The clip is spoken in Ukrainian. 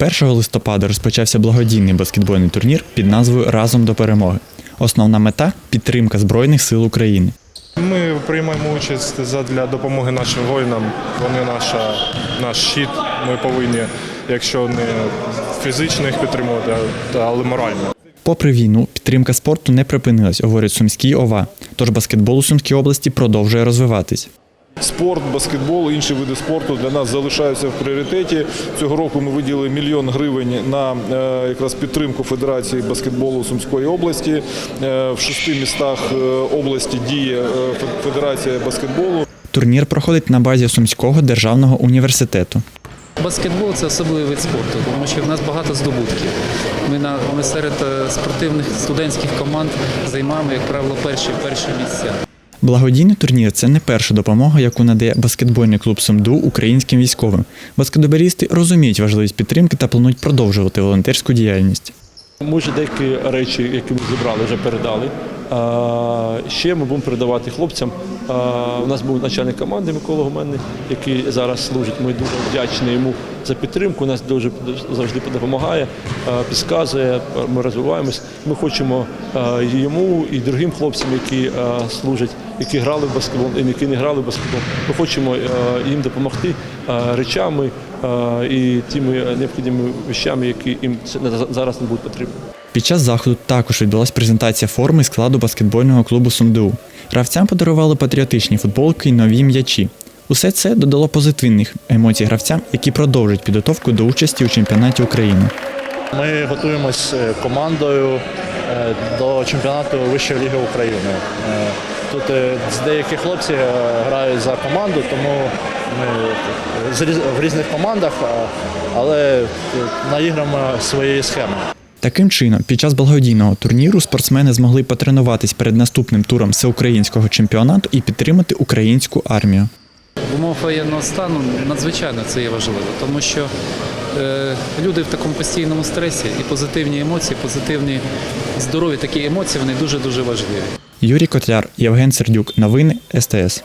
1 листопада розпочався благодійний баскетбольний турнір під назвою Разом до перемоги. Основна мета підтримка Збройних сил України. Ми приймаємо участь для допомоги нашим воїнам. Вони наша, наш щит. Ми повинні, якщо не фізично їх підтримувати, але морально. Попри війну, підтримка спорту не припинилась, говорить Сумський ОВА. Тож баскетбол у Сумській області продовжує розвиватись. Спорт, баскетбол, інші види спорту для нас залишаються в пріоритеті. Цього року ми виділили мільйон гривень на е, якраз підтримку Федерації баскетболу Сумської області. Е, В шести містах е, області діє Федерація баскетболу. Турнір проходить на базі Сумського державного університету. Баскетбол це особливий вид спорту, тому що в нас багато здобутків. Ми на ми серед спортивних студентських команд займаємо, як правило, перші перші місця. Благодійний турнір це не перша допомога, яку надає баскетбольний клуб Сумду українським військовим. Баскетболісти розуміють важливість підтримки та планують продовжувати волонтерську діяльність. Ми вже деякі речі, які ми зібрали, вже передали. Ще ми будемо передавати хлопцям. У нас був начальник команди Микола Гуменний, який зараз служить. Ми дуже вдячні йому за підтримку. Нас дуже завжди допомагає, підказує. Ми розвиваємось. Ми хочемо йому і другим хлопцям, які служать, які грали в баскетбол, і які не грали в баскетбол. Ми хочемо їм допомогти речами і тими необхідними вещами, які їм зараз не будуть потрібні. Під час заходу також відбулася презентація форми складу баскетбольного клубу Сумду. Гравцям подарували патріотичні футболки і нові м'ячі. Усе це додало позитивних емоцій гравцям, які продовжують підготовку до участі у чемпіонаті України. Ми готуємось е, командою е, до чемпіонату Вищої ліги України. Е, Тут деякі хлопці грають за команду, тому ми в різних командах, але наіграємо своєї схеми. Таким чином, під час благодійного турніру спортсмени змогли потренуватись перед наступним туром всеукраїнського чемпіонату і підтримати українську армію. В умовах воєнного стану надзвичайно це є важливо, тому що е, люди в такому постійному стресі і позитивні емоції, позитивні здорові такі емоції, вони дуже дуже важливі. Юрій Котляр, Євген Сердюк. Новини СТС.